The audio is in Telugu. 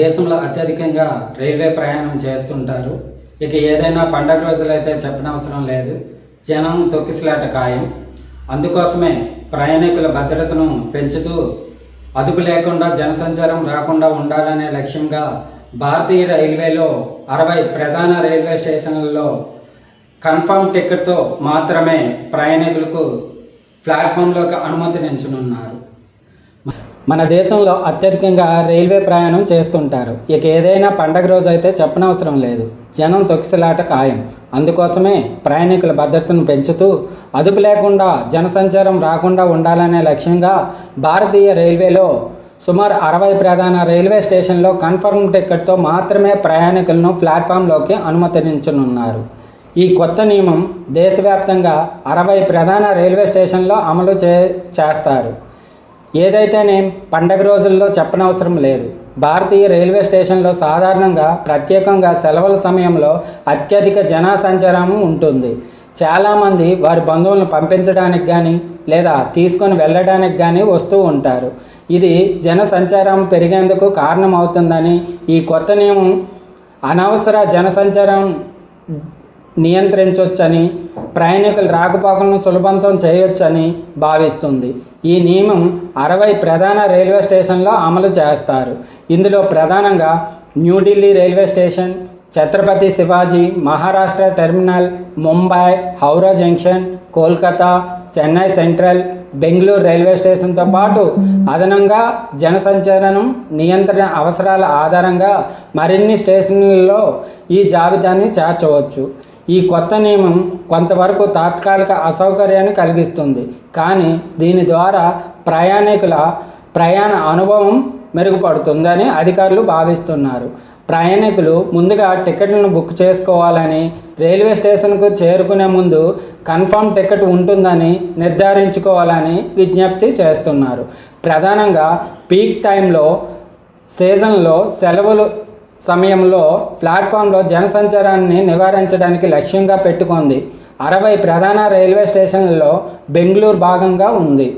దేశంలో అత్యధికంగా రైల్వే ప్రయాణం చేస్తుంటారు. ఇక ఏదైనా పండగ రోజులైతే చెప్పనవసరం లేదు. జనం తొక్కిసలాట ఖాయం. అందుకోసమే ప్రయాణికుల భద్రతను పెంచుతూ అదుపు లేకుండా జనసంచారం రాకుండా ఉండాలనే లక్ష్యంగా భారతీయ రైల్వేలో అరవై ప్రధాన రైల్వే స్టేషన్లలో కన్ఫర్మ్ టికెట్తో మాత్రమే ప్రయాణికులకు ప్లాట్ఫామ్లోకి అనుమతినించనున్నారు మన దేశంలో అత్యధికంగా రైల్వే ప్రయాణం చేస్తుంటారు. ఇక ఏదైనా పండగ రోజు అయితే చెప్పనవసరం లేదు. జనం తొక్కిసలాట ఖాయం. అందుకోసమే ప్రయాణికుల భద్రతను పెంచుతూ అదుపు లేకుండా జనసంచారం రాకుండా ఉండాలనే లక్ష్యంగా భారతీయ రైల్వేలో సుమారు అరవై ప్రధాన రైల్వే స్టేషన్లో కన్ఫర్మ్ టికెట్తో మాత్రమే ప్రయాణికులను ప్లాట్ఫామ్లోకి అనుమతించనున్నారు. ఈ కొత్త నియమం దేశవ్యాప్తంగా అరవై ప్రధాన రైల్వే స్టేషన్లో అమలు చే చేస్తారు. ఏదైతేనే పండగ రోజుల్లో చెప్పనవసరం లేదు. భారతీయ రైల్వే స్టేషన్లో సాధారణంగా ప్రత్యేకంగా సెలవుల సమయంలో అత్యధిక జనా సంచారం ఉంటుంది. చాలామంది వారి బంధువులను పంపించడానికి కానీ లేదా తీసుకొని వెళ్ళడానికి కానీ వస్తూ ఉంటారు. ఇది జన సంచారం పెరిగేందుకు కారణమవుతుందని ఈ కొత్త నియమం అనవసర జనసంచారం నియంత్రించవచ్చని ప్రయాణికుల రాకపోకలను సులభంతం చేయొచ్చని భావిస్తుంది. ఈ నియమం అరవై ప్రధాన రైల్వే స్టేషన్లో అమలు చేస్తారు. ఇందులో ప్రధానంగా New Delhi railway station Chhatrapati Shivaji Maharashtra terminal Mumbai Howrah junction Kolkata Chennai central Bengaluru railway స్టేషన్తో పాటు అదనంగా జనసంచారం నియంత్రణ అవసరాల ఆధారంగా మరిన్ని స్టేషన్లలో ఈ జాబితాని చేర్చవచ్చు. ఈ కొత్త నియమం కొంతవరకు తాత్కాలిక అసౌకర్యాన్ని కలిగిస్తుంది. కానీ దీని ద్వారా ప్రయాణికుల ప్రయాణ అనుభవం మెరుగుపడుతుందని అధికారులు భావిస్తున్నారు. ప్రయాణికులు ముందుగా టికెట్లను బుక్ చేసుకోవాలని రైల్వే స్టేషన్కు చేరుకునే ముందు కన్ఫర్మ్ టికెట్ ఉంటుందని నిర్ధారించుకోవాలని విజ్ఞప్తి చేస్తున్నారు. ప్రధానంగా పీక్ టైంలో సీజన్లో సెలవులు సమయంలో ప్లాట్ఫామ్లో జనసంచారాన్ని నివారించడానికి లక్ష్యంగా పెట్టుకుంది. అరవై ప్రధాన రైల్వే స్టేషన్లలో బెంగళూరు భాగంగా ఉంది.